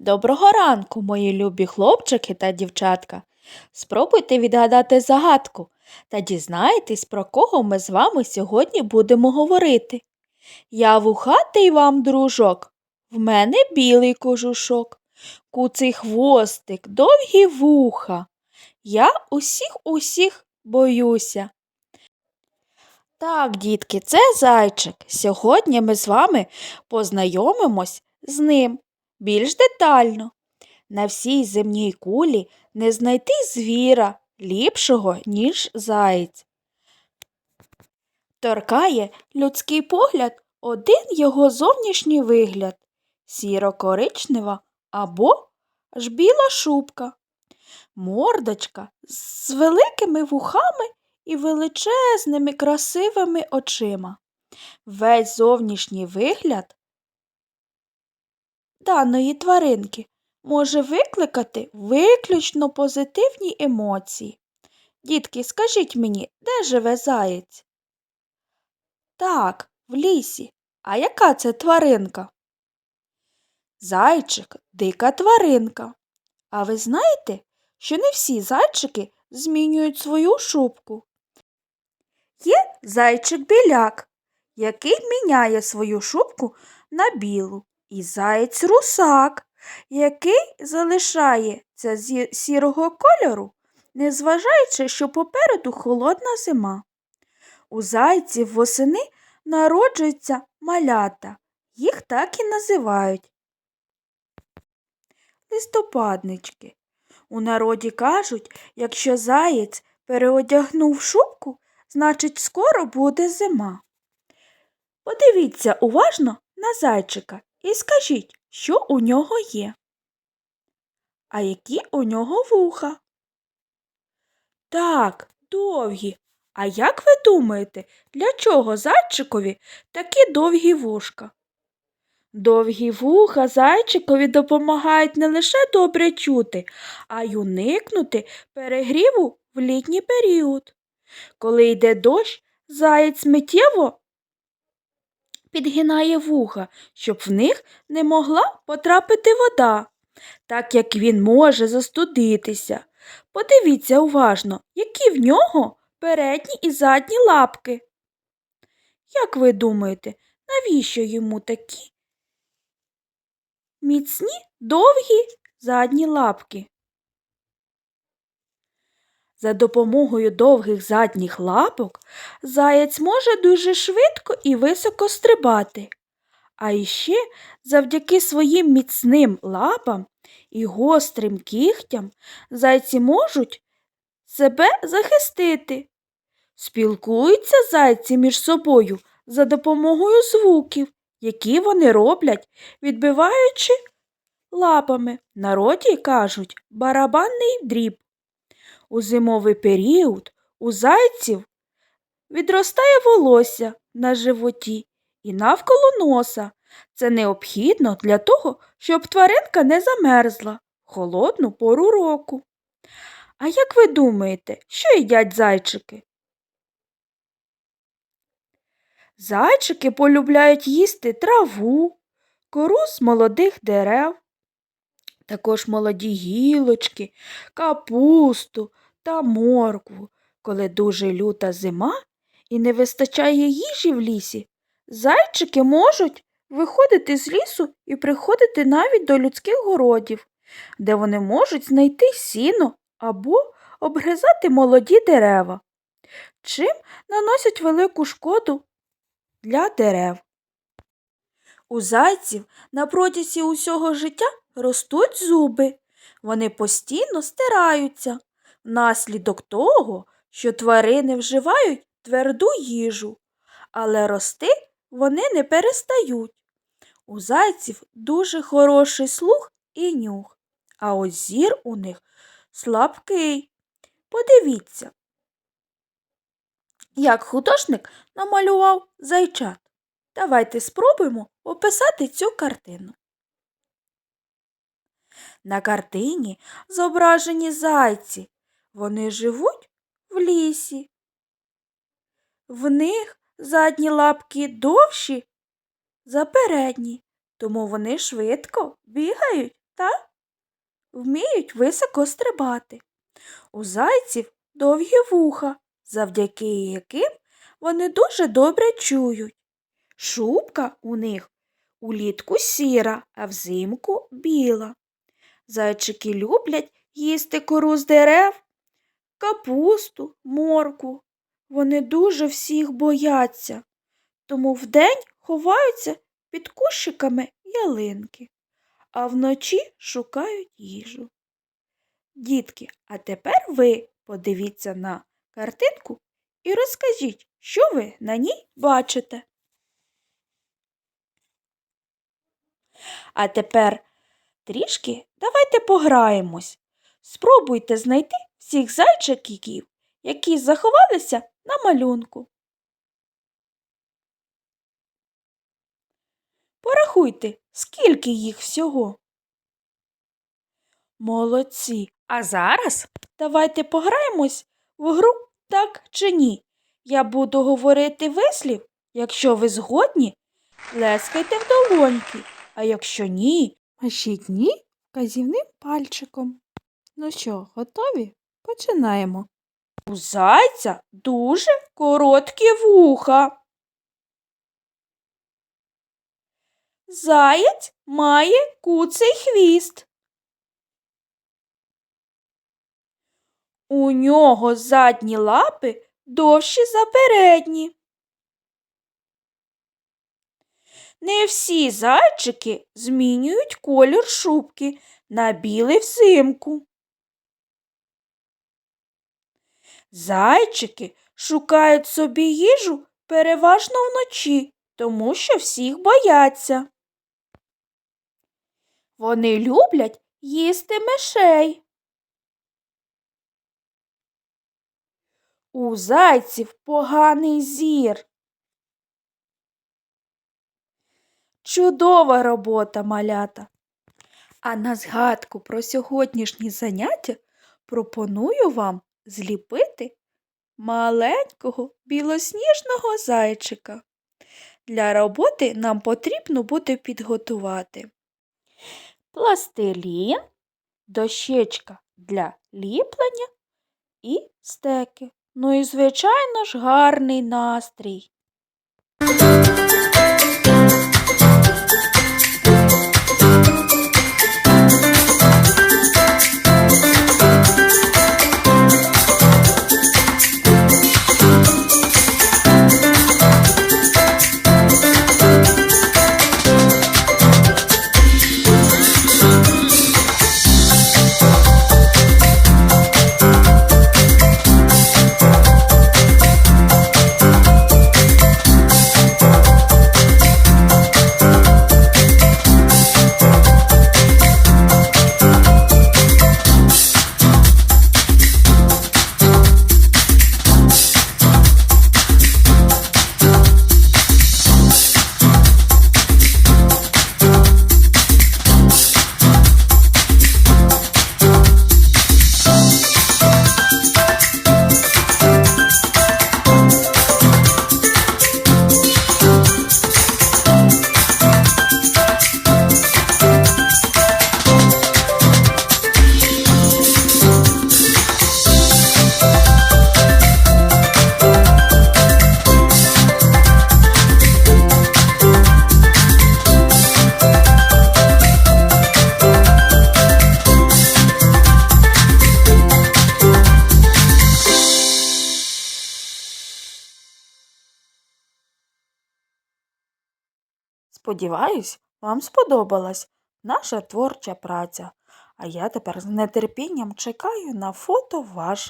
Доброго ранку, мої любі хлопчики та дівчатка. Спробуйте відгадати загадку та дізнайтесь, про кого ми з вами сьогодні будемо говорити. Я вухатий вам, дружок, в мене білий кожушок, куций хвостик, довгі вуха. Я усіх усіх боюся. Так, дітки, це зайчик. Сьогодні ми з вами познайомимось з ним більш детально. На всій земній кулі не знайти звіра ліпшого, ніж заєць. Торкає людський погляд один його зовнішній вигляд сіро-коричнева або ж біла шубка, мордочка з великими вухами і величезними красивими очима. Весь зовнішній вигляд даної тваринки може викликати виключно позитивні емоції. Дітки, скажіть мені, де живе заєць? Так, в лісі. А яка це тваринка? Зайчик дика тваринка. А ви знаєте, що не всі зайчики змінюють свою шубку? Є зайчик-біляк, який міняє свою шубку на білу, і заєць русак, який залишається сірого кольору, незважаючи, що попереду холодна зима. У зайців восени народжуються малята, їх так і називають. Листопаднички. У народі кажуть, якщо заєць переодягнув шубку, значить скоро буде зима. Подивіться уважно на зайчика і скажіть, що у нього є. А які у нього вуха? Так, довгі. А як ви думаєте, для чого зайчикові такі довгі вушка? Довгі вуха зайчикові допомагають не лише добре чути, а й уникнути перегріву в літній період. Коли йде дощ, заєць миттєво підгинає вуха, щоб в них не могла потрапити вода, так як він може застудитися. Подивіться уважно, які в нього передні і задні лапки. Як ви думаєте, навіщо йому такі міцні довгі задні лапки? За допомогою довгих задніх лапок заєць може дуже швидко і високо стрибати. А іще завдяки своїм міцним лапам і гострим кігтям зайці можуть себе захистити. Спілкуються зайці між собою за допомогою звуків, які вони роблять, відбиваючи лапами. Народі кажуть барабанний дріб. У зимовий період у зайців відростає волосся на животі і навколо носа. Це необхідно для того, щоб тваринка не замерзла холодну пору року. А як ви думаєте, що їдять зайчики? Зайчики полюбляють їсти траву, кору з молодих дерев, також молоді гілочки, капусту та моркву. Коли дуже люта зима і не вистачає їжі в лісі, зайчики можуть виходити з лісу і приходити навіть до людських городів, де вони можуть знайти сіно або обгризати молоді дерева, чим наносять велику шкоду для дерев. У зайців на протязі усього життя ростуть зуби. Вони постійно стираються внаслідок того, що тварини вживають тверду їжу, але рости вони не перестають. У зайців дуже хороший слух і нюх, а ось зір у них слабкий. Подивіться, як художник намалював зайчат. Давайте спробуємо описати цю картину. На картині зображені зайці. Вони живуть в лісі. В них задні лапки довші за передні, тому вони швидко бігають та вміють високо стрибати. У зайців довгі вуха, завдяки яким вони дуже добре чують. Шубка у них улітку сіра, а взимку біла. Зайчики люблять їсти кору з дерев, капусту, морку. Вони дуже всіх бояться, тому вдень ховаються під кущиками ялинки, а вночі шукають їжу. Дітки, а тепер ви подивіться на картинку і розкажіть, що ви на ній бачите. А тепер трішки давайте пограємось. Спробуйте знайти всіх зайчиків, які заховалися на малюнку. Порахуйте, скільки їх всього. Молодці. А зараз давайте пограємось в гру так чи ні. Я буду говорити вислів. Якщо ви згодні, плескайте в долоньки, а якщо ні, машіть ні вказівним пальчиком. Ну що, готові? Починаємо. У зайця дуже короткі вуха. Заєць має куций хвіст. У нього задні лапи довші за передні. Не всі зайчики змінюють колір шубки на білий взимку. Зайчики шукають собі їжу переважно вночі, тому що всіх бояться. Вони люблять їсти мишей. У зайців поганий зір. Чудова робота, малята. А на згадку про сьогоднішнє заняття пропоную вам зліпити маленького білосніжного зайчика. Для роботи нам потрібно буде підготувати пластилін, дощечка для ліплення і стеки. Ну і, звичайно ж, гарний настрій. Сподіваюсь, вам сподобалась наша творча праця, а я тепер з нетерпінням чекаю на фото ваших.